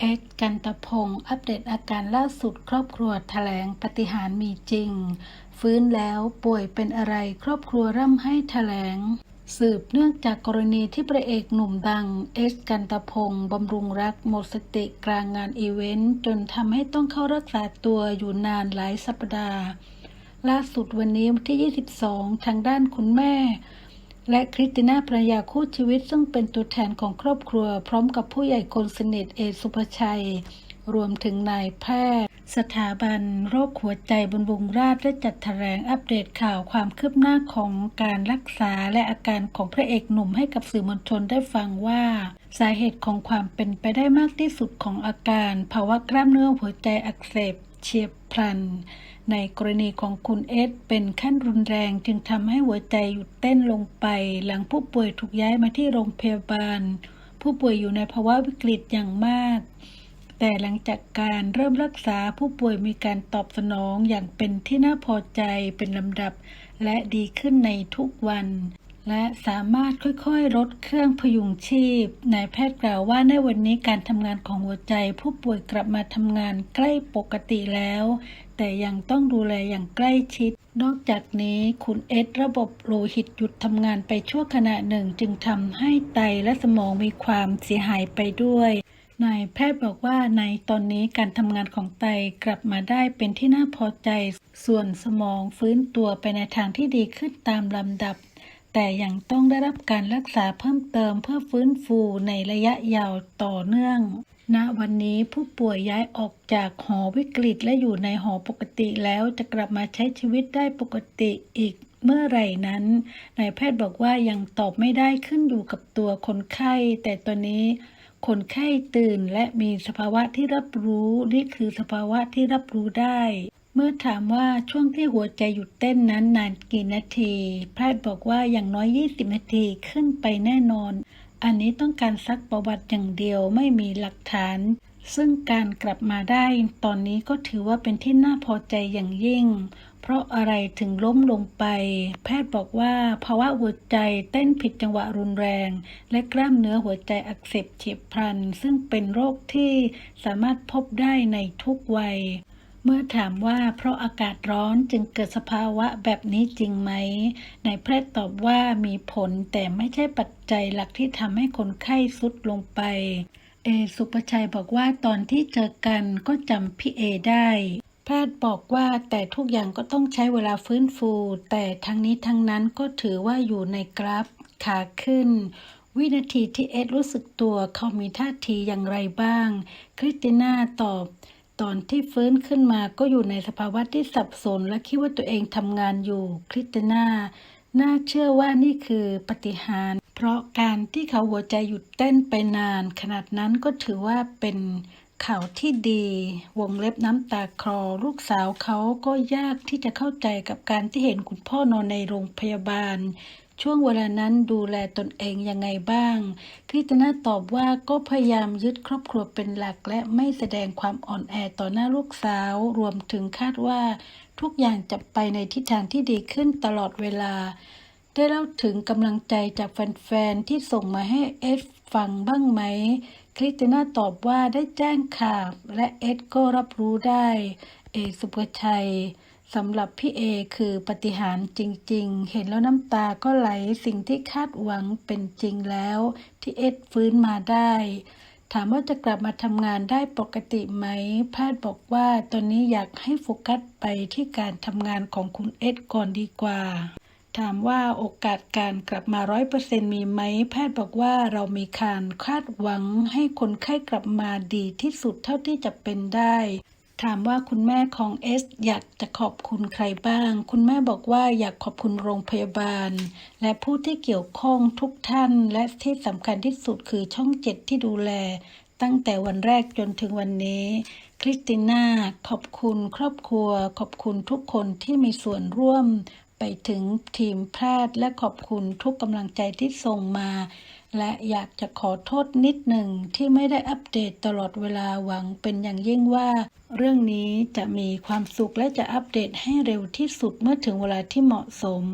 เอ็กซ์กันตพงศ์อัปเดตอาการล่าสุดครอบครัวแถลงปฏิหารมีจริง ฟื้นแล้วป่วยเป็นอะไรครอบครัวร่ำให้แถลง สืบเนื่องจากกรณีที่พระเอกหนุ่มดัง เอสกันตพงศ์บำรุงรักหมดสติกลางงานอีเวนต์ จนทำให้ต้องเข้ารักษาตัวอยู่นานหลายสัปดาห์ ล่าสุดวันนี้วันที่ 22 ทางด้านคุณแม่ และคริสติน่าภรรยาคู่ชีวิตซึ่งเป็นตัวแทนของครอบครัว พร้อมกับผู้ใหญ่คนสนิทเอสุภชัย รวมถึงนายแพทย์ สถาบันโรคหัวใจบำรุงราษฎร์ได้จัดแถลงอัปเดตข่าวความคืบหน้าของการรักษาและอาการของพระเอกหนุ่มให้กับสื่อมวลชนได้ฟังว่า สาเหตุของความเป็นไปได้มากที่สุดของอาการ ภาวะกล้ามเนื้อหัวใจอักเสบเฉียบพลัน ในกรณีของคุณเอสเป็นขั้นรุนแรงจึงทำให้หัวใจหยุดเต้นลงไป หลังผู้ป่วยถูกย้ายมาที่โรงพยาบาล ผู้ป่วยอยู่ในภาวะวิกฤตอย่างมาก แต่หลังจากการเริ่มรักษาผู้ป่วยมีการตอบสนองอย่างเป็นที่น่าพอใจเป็นลำดับ และดีขึ้นในทุกวัน และสามารถค่อยๆ ลดเครื่องพยุงชีพนายแพทย์กล่าวว่าในวันนี้การทำงานของหัวใจ ผู้ป่วยกลับมาทำงานใกล้ปกติแล้ว แต่ยังต้องดูแลอย่างใกล้ชิด นอกจากนี้คุณเอสระบบโลหิตหยุดทำงานไปชั่วขณะหนึ่ง จึงทำให้ไตและสมองมีความเสียหายไปด้วย นายแพทย์บอกว่าในตอนนี้การทำงานของไตกลับมาได้เป็นที่น่าพอใจ ส่วนสมองฟื้นตัวไปในทางที่ดีขึ้นตามลำดับ แต่ยังต้องได้รับการรักษาเพิ่มเติมเพื่อฟื้นฟูในระยะยาวต่อเนื่อง ณ วันนี้ผู้ป่วยย้ายออกจากหอวิกฤตและอยู่ในหอปกติแล้วจะกลับมาใช้ชีวิตได้ปกติอีกเมื่อไหร่นั้น นายแพทย์บอกว่ายังตอบไม่ได้ขึ้นอยู่กับตัวคนไข้ แต่ตอนนี้ คนไข้ตื่นและมีสภาวะที่รับรู้ นี่คือสภาวะที่รับรู้ได้ เมื่อถามว่าช่วงที่หัวใจหยุดเต้นนั้นนานกี่นาที แพทย์บอกว่าอย่างน้อย 20 นาทีขึ้นไปแน่นอน อันนี้ต้องการซักประวัติอย่างเดียวไม่มีหลักฐาน ซึ่งการกลับมาได้ตอนนี้ก็ถือว่าเป็นที่น่าพอใจอย่างยิ่ง เพราะอะไรถึงล้มลงไป แพทย์บอกว่าภาวะหัวใจเต้นผิดจังหวะรุนแรง และกล้ามเนื้อหัวใจอักเสบเฉียบพลัน ซึ่งเป็นโรคที่สามารถพบได้ในทุกวัยเมื่อถามว่าเพราะอากาศร้อนจึงเกิดสภาวะแบบนี้จริงไหม นายแพทย์ตอบว่ามีผลแต่ไม่ใช่ปัจจัยหลักที่ทำให้คนไข้สุดลงไป เอสุปชัยบอกว่าตอนที่เจอกันก็จำพี่เอได้ แพทย์บอกว่าแต่ทุกอย่างก็ต้องใช้เวลาฟื้นฟู แต่ทั้งนี้ทั้งนั้นก็ถือว่าอยู่ในกราฟขาขึ้น วินาทีที่เอสรู้สึกตัวเขามีท่าทีอย่างไรบ้าง คริสติน่าตอบ ตอนที่ฟื้นขึ้นมาก็อยู่ในสภาวะที่สับสนและคิดว่าตัวเองทำงานอยู่ คริสติน่า น่าเชื่อว่านี่คือปฏิหาร เพราะการที่เขาหัวใจหยุดเต้นไปนาน ขนาดนั้นก็ถือว่าเป็นข่าวที่ดี วงเล็บน้ำตาคลอลูกสาวเขาก็ยากที่จะเข้าใจกับการที่เห็นคุณพ่อนอนในโรงพยาบาล ช่วงเวลานั้นดูแลตนเองยังไงบ้างคริสตนาตอบว่าก็พยายามยึดครอบครัวเป็นหลัก และไม่แสดงความอ่อนแอต่อหน้าลูกสาว รวมถึงคาดว่า ทุกอย่างจะไปในทิศทางที่ดีขึ้นตลอดเวลา ได้เล่าถึงกำลังใจจากแฟนๆ ที่ส่งมาให้เอสฟังบ้างไหม คริสติน่าตอบว่าได้แจ้งข่าวและเอสก็รับรู้ได้ เอสุภชัย สำหรับพี่เอคือปฏิหารจริงๆ เห็นแล้วน้ำตาก็ไหลสิ่งที่คาดหวังเป็นจริงแล้ว ที่เอสฟื้นมาได้ ถามว่าจะกลับมาทำงานได้ปกติไหมแพทย์บอกว่าตอนนี้อยากให้โฟกัสไปที่การทำงานของคุณเอสก่อนดีกว่า ถามว่าโอกาสการกลับมาร้อยเปอร์เซ็นมีไหม แพทย์บอกว่าเรามีการคาดหวังให้คนไข้กลับมาดีที่สุดเท่าที่จะเป็นได้ ถามว่าคุณแม่ของเอสอยากจะขอบคุณใครบ้าง คุณแม่บอกว่าอยากขอบคุณโรงพยาบาล และผู้ที่เกี่ยวข้องทุกท่าน และที่สำคัญที่สุดคือช่องเจ็ดที่ดูแล ตั้งแต่วันแรกจนถึงวันนี้ คริสติน่า ขอบคุณครอบครัว ขอบคุณทุกคนที่มีส่วนร่วม ไปถึงทีมแพทย์และขอบคุณทุกกำลังใจที่ส่งมา และอยากจะขอโทษนิดหนึ่งที่ไม่ได้อัปเดตตลอดเวลาหวังเป็นอย่างยิ่งว่า เรื่องนี้จะมีความสุขและจะอัปเดตให้เร็วที่สุดเมื่อถึงเวลาที่เหมาะสม